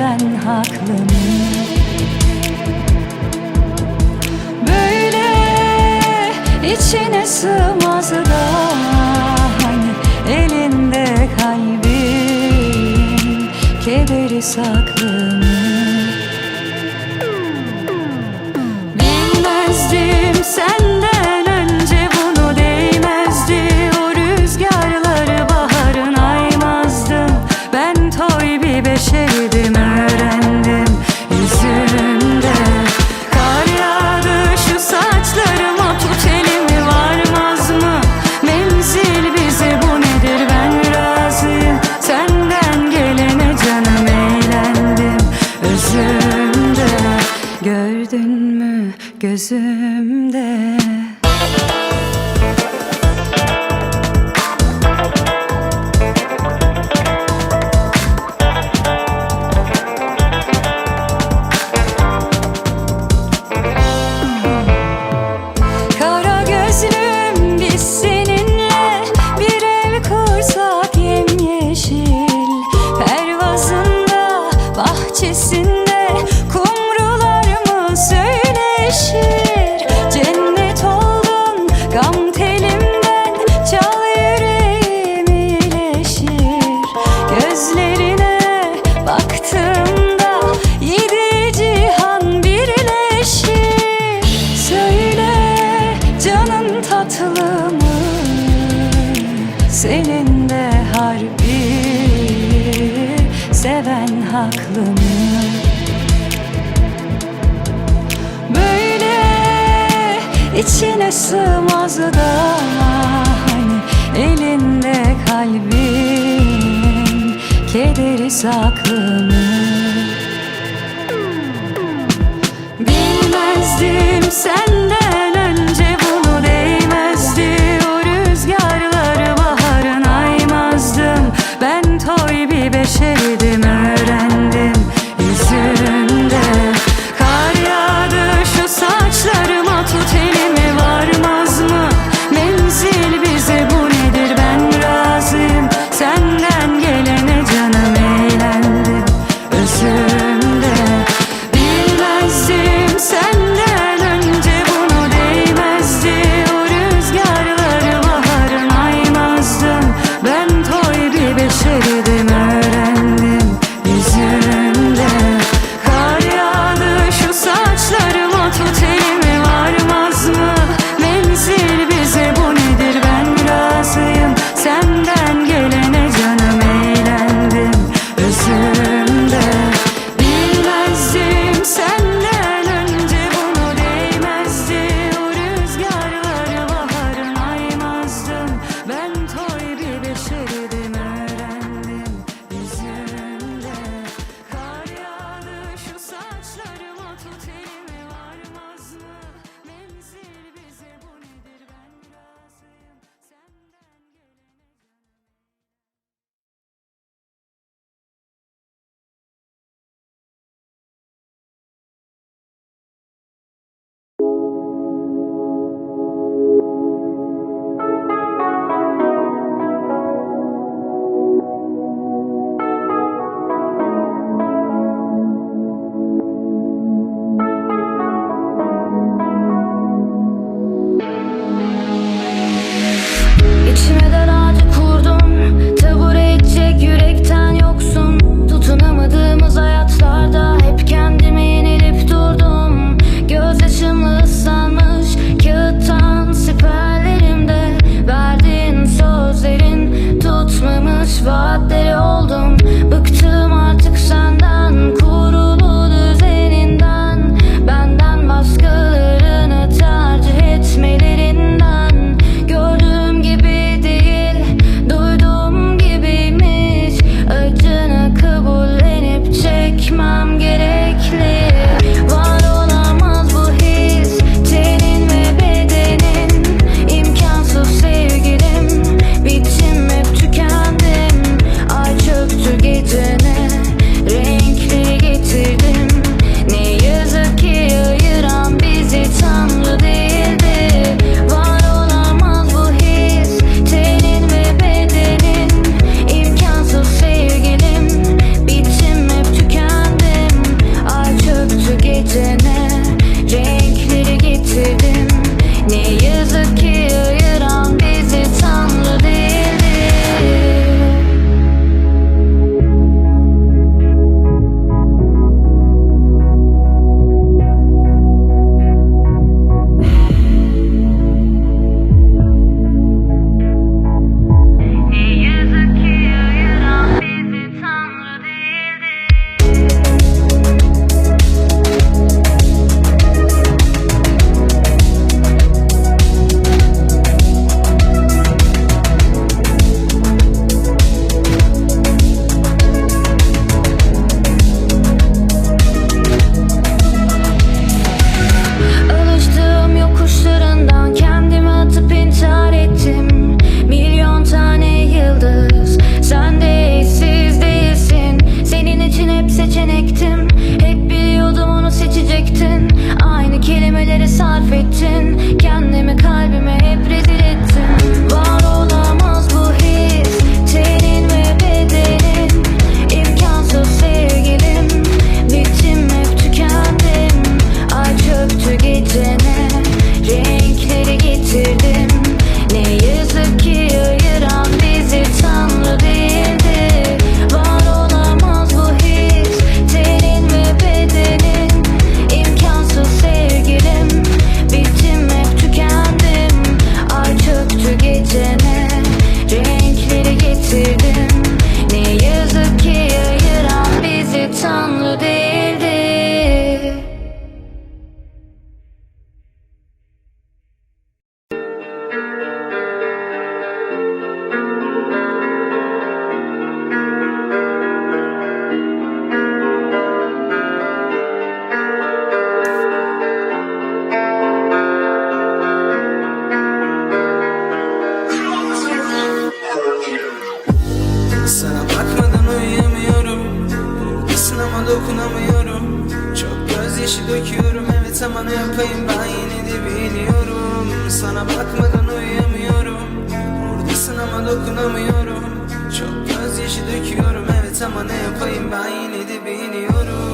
ben haklı mıyım? Böyle içine sığmaz da Hani elinde kalbin Kederi saklı mı? Bilmezdim senden Böyle içine sığmaz da Hani elinde kalbin Kederi saklımı Bilmezdim senden beşerdim öğrendim yüzünde. Kar yağdı şu saçlarıma tut elimi. Ama ne yapayım? Ben yine de biliyorum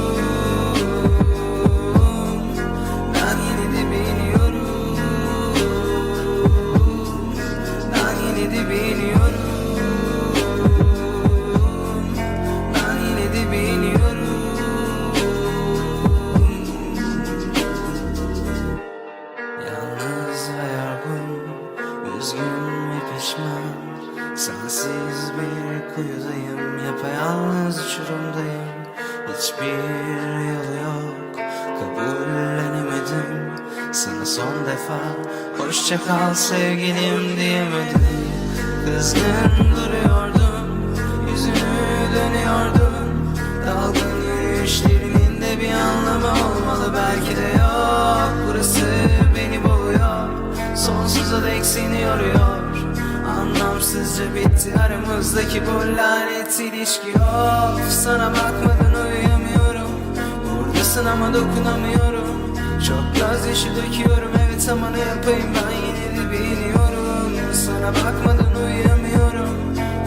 Sensiz bir kuyudayım Yapayalnız uçurumdayım. Hiçbir yolu yok Kabullenemedim. Sana son defa Hoşça kal sevgilim diyemedim. Kızgın duruyordum Yüzünü dönüyordun Dalgın yürüyüşlerinin de bir anlamı olmalı Belki de yok. Burası beni boğuyor Sonsuza dek seni yoruyor Anlamsızca bitti aramızdaki bu lanet ilişki. Of sana bakmadan uyuyamıyorum. Buradasın ama dokunamıyorum. Çok gözyaşı döküyorum evet ama ne yapayım? Ben yine de biliyorum Sana bakmadan uyuyamıyorum.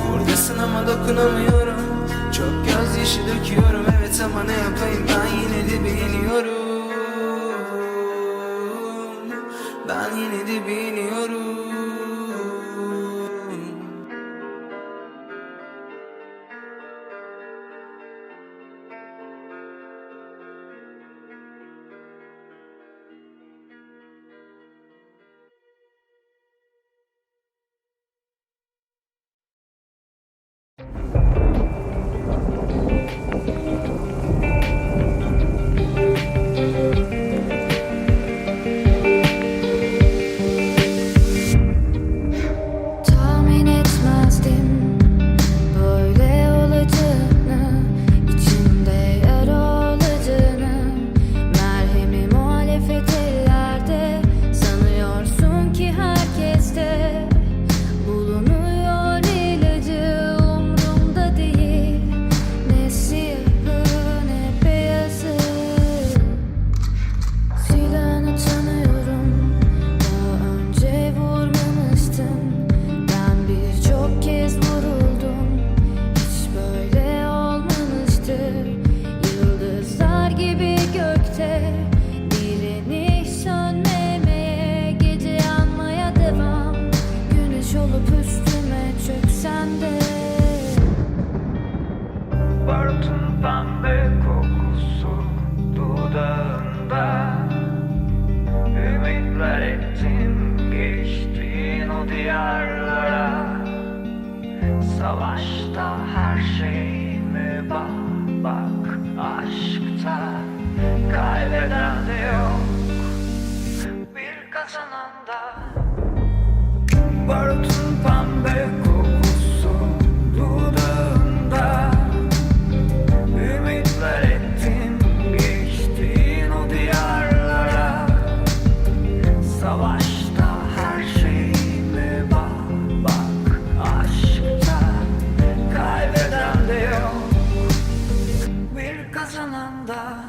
Buradasın ama dokunamıyorum. Çok gözyaşı döküyorum evet ama ne yapayım? Ben yine de biliyorum Ben yine de biliyorum anda.